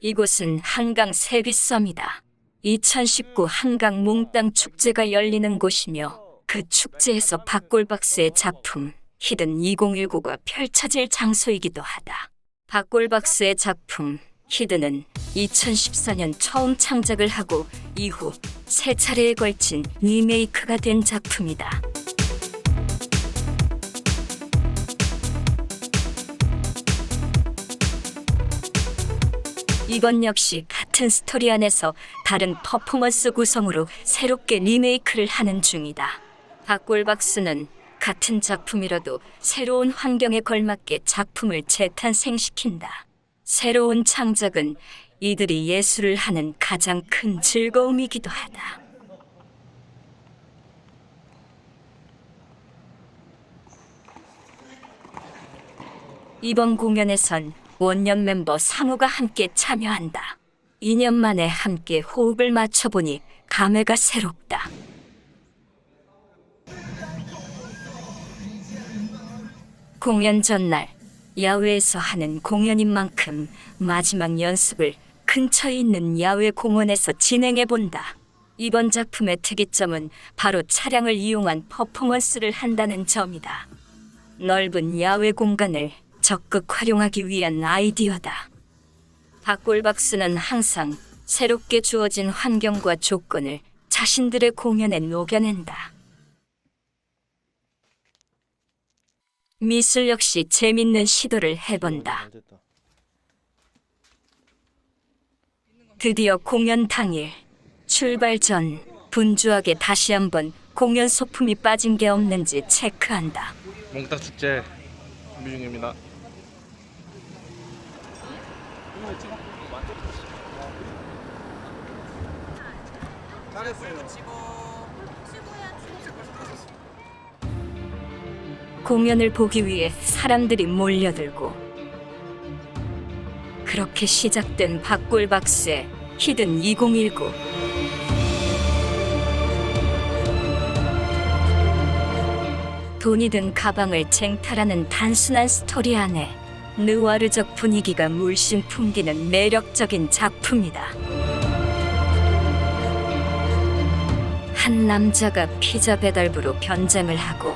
이곳은 한강 세비섬이다. 2019 한강 몽땅 축제가 열리는 곳이며 그 축제에서 박골박스의 작품 히든 2019가 펼쳐질 장소이기도 하다. 박골박스의 작품 히든은 2014년 처음 창작을 하고 이후 세 차례에 걸친 리메이크가 된 작품이다. 이번 역시 같은 스토리 안에서 다른 퍼포먼스 구성으로 새롭게 리메이크를 하는 중이다. 박골박스는 같은 작품이라도 새로운 환경에 걸맞게 작품을 재탄생시킨다. 새로운 창작은 이들이 예술을 하는 가장 큰 즐거움이기도 하다. 이번 공연에선 원년 멤버 상우가 함께 참여한다. 2년 만에 함께 호흡을 맞춰보니 감회가 새롭다. 공연 전날 야외에서 하는 공연인 만큼 마지막 연습을 근처에 있는 야외 공원에서 진행해 본다. 이번 작품의 특이점은 바로 차량을 이용한 퍼포먼스를 한다는 점이다. 넓은 야외 공간을 적극 활용하기 위한 아이디어다. 박골 박스는 항상 새롭게 주어진 환경과 조건을 자신들의 공연에 녹여낸다. 미술 역시 재밌는 시도를 해본다. 드디어 공연 당일 출발 전 분주하게 다시 한번 공연 소품이 빠진 게 없는지 체크한다. 몽땅 축제 준비 중입니다. 공연을 보기 위해 사람들이 몰려들고 그렇게 시작된 박골박스의 히든 2019 돈이 든 가방을 쟁탈하는 단순한 스토리 안에 느와르적 분위기가 물씬 풍기는 매력적인 작품이다. 한 남자가 피자 배달부로 변장을 하고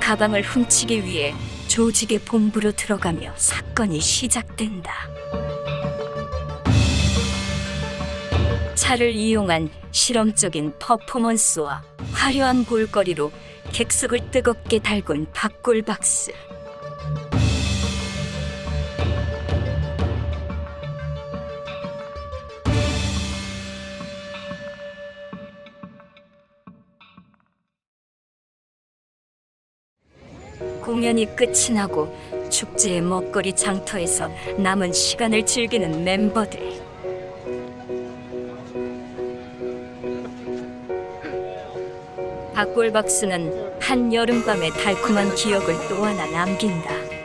가방을 훔치기 위해 조직의 본부로 들어가며 사건이 시작된다. 차를 이용한 실험적인 퍼포먼스와 화려한 볼거리로 객석을 뜨겁게 달군 박골 박스. 공연이 끝이 나고 축제의 먹거리 장터에서 남은 시간을 즐기는 멤버들. 박골박스는 한 여름밤의 달콤한 기억을 또 하나 남긴다.